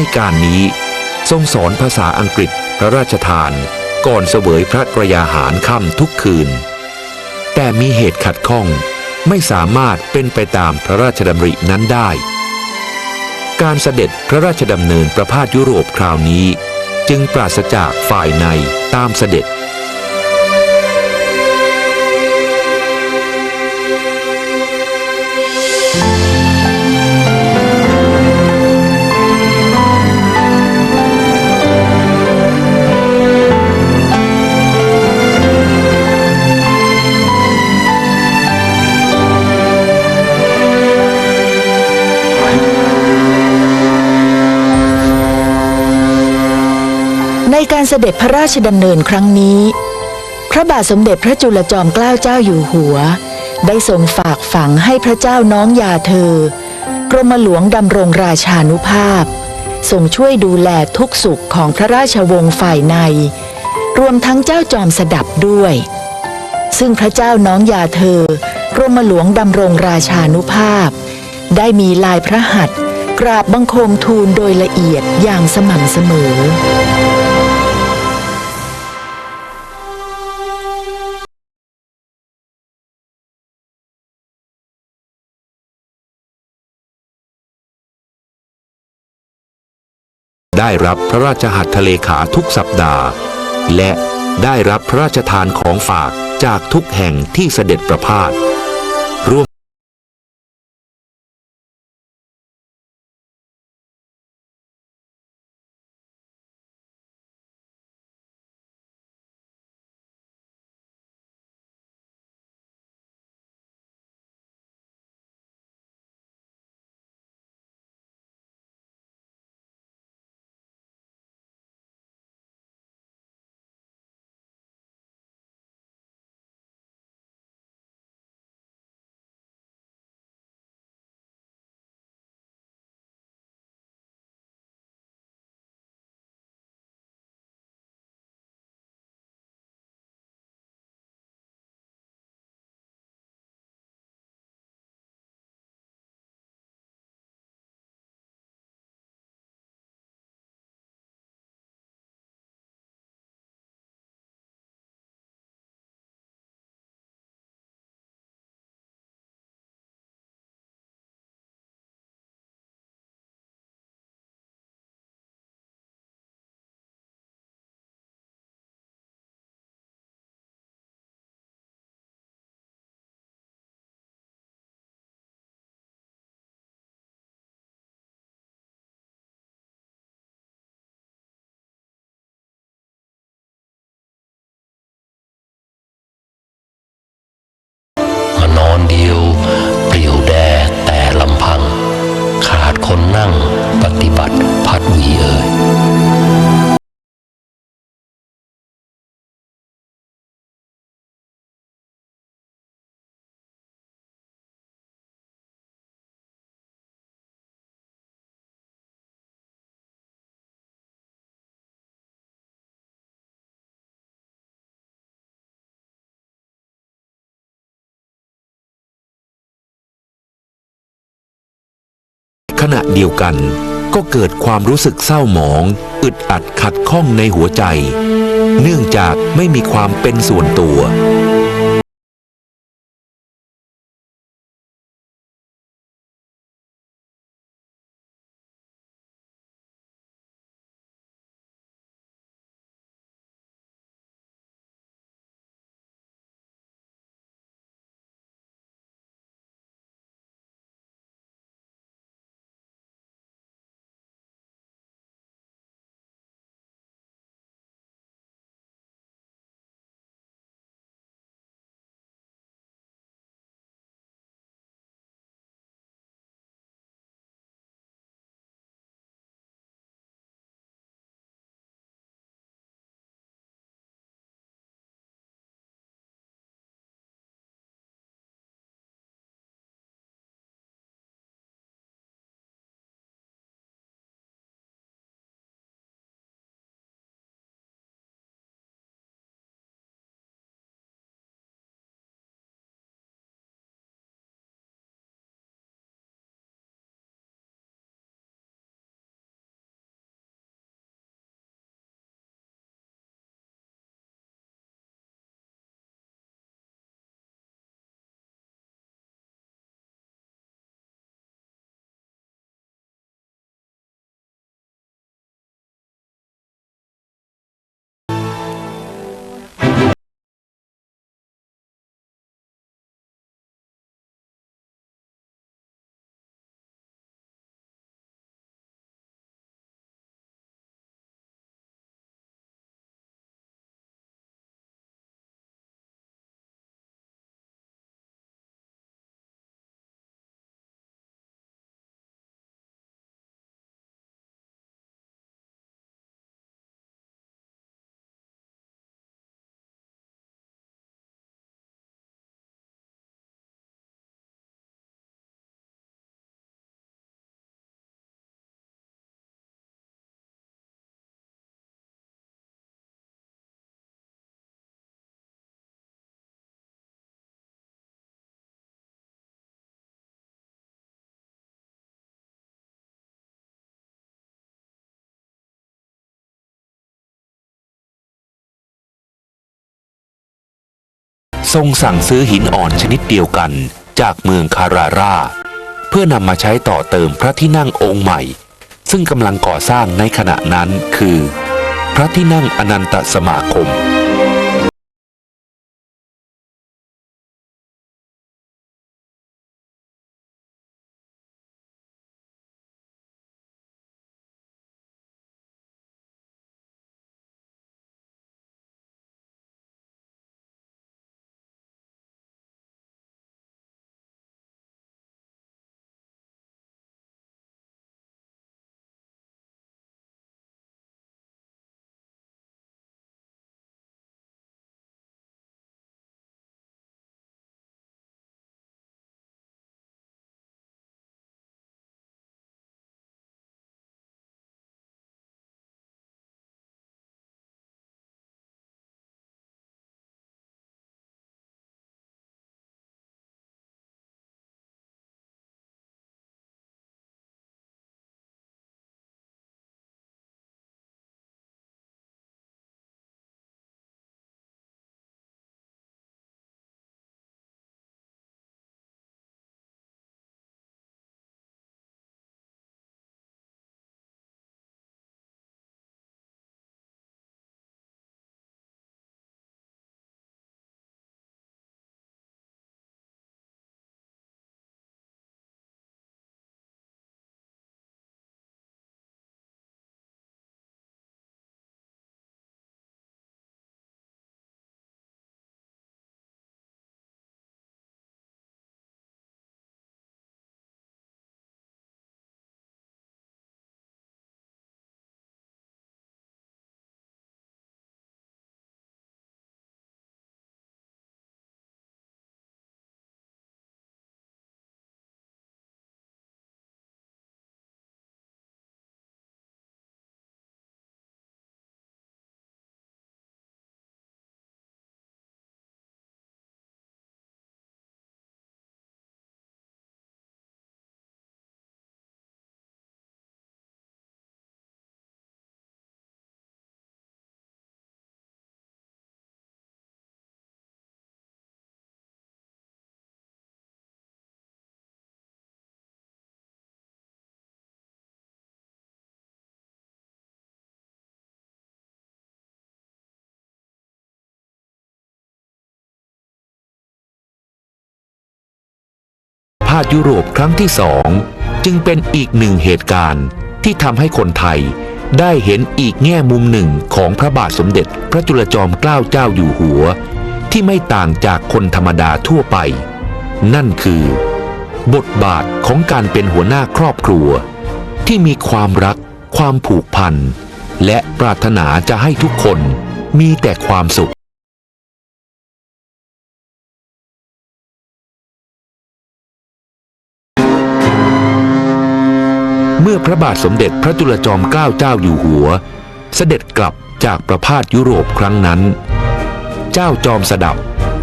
ในการนี้ ทรงสอนภาษาอังกฤษพระราชทานก่อนเสวยพระกรยาหารค่ำทุกคืน แต่มีเหตุขัดข้องไม่สามารถเป็นไปตามพระราชดำรินั้นได้ การเสด็จพระราชดำเนินประพาสยุโรปคราวนี้ จึงปราศจากฝ่ายในตามเสด็จ การเสด็จพระราชดำเนินครั้งนี้ พระบาทสมเด็จพระจุลจอมเกล้าเจ้าอยู่หัว ได้ทรงฝากฝังให้พระเจ้าน้องยาเธอ กรมหลวงดำรงราชานุภาพทรงช่วยดูแลทุกสุขของพระราชวงศ์ฝ่ายใน รวมทั้งเจ้าจอมสดับด้วย ซึ่งพระเจ้าน้องยาเธอกรมหลวงดำรงราชานุภาพ ได้มีลายพระหัตถ์กราบบังคมทูลโดยละเอียดอย่างสม่ำเสมอ ได้รับพระราชหัตถเลขาทุกสัปดาห์ และได้รับพระราชทานของฝากจากทุกแห่งที่เสด็จประพาส ขณะเดียวกันก็เกิดความรู้สึกเศร้าหมอง อึดอัดขัดข้องในหัวใจ เนื่องจากไม่มีความเป็นส่วนตัว ทรงสั่งซื้อหินอ่อนชนิดเดียวกันจากเมืองคาราราเพื่อนำมาใช้ต่อเติมพระที่นั่งองค์ใหม่ ซึ่งกำลังก่อสร้างในขณะนั้นคือ พระที่นั่งอนันตสมาคม ภาคยุโรปครั้งที่สองจึงเป็นอีกหนึ่งเหตุการณ์ที่ทำให้คนไทยได้เห็นอีกแง่มุมหนึ่งของพระบาทสมเด็จพระจุลจอมเกล้าเจ้าอยู่หัว ที่ไม่ต่างจากคนธรรมดาทั่วไป นั่นคือ บทบาทของการเป็นหัวหน้าครอบครัว ที่มีความรัก ความผูกพัน และปรารถนาจะให้ทุกคนมีแต่ความสุข พระบาทสมเด็จพระจุลจอมเกล้าเจ้าอยู่หัว เสด็จกลับจากประพาสยุโรปครั้งนั้น เจ้าจอมสดับ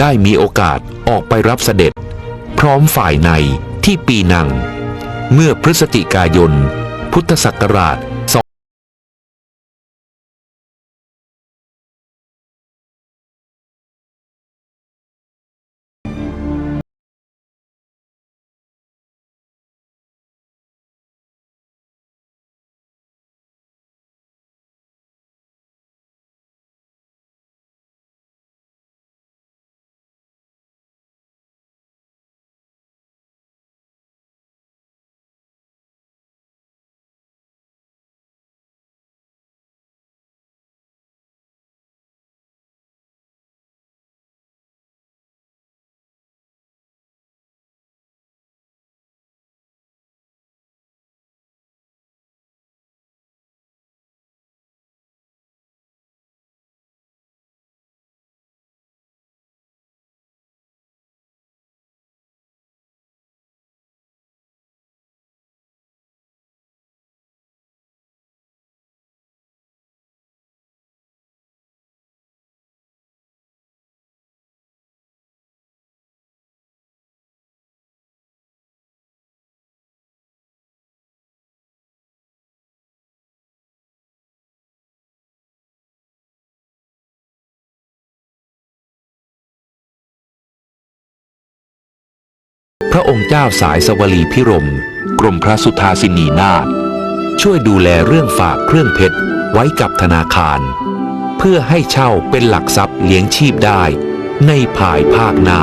ได้มีโอกาสออกไปรับเสด็จ พร้อมฝ่ายในที่ปีนัง เมื่อพฤศจิกายน พุทธศักราช ระองค์เจ้าสายสวลีพิรม กรมพระสุธาสินีนาถช่วยดูแลเรื่องฝากเครื่องเพชรไว้กับธนาคาร เพื่อให้เช่าเป็นหลักทรัพย์เลี้ยงชีพได้ในภายภาคหน้า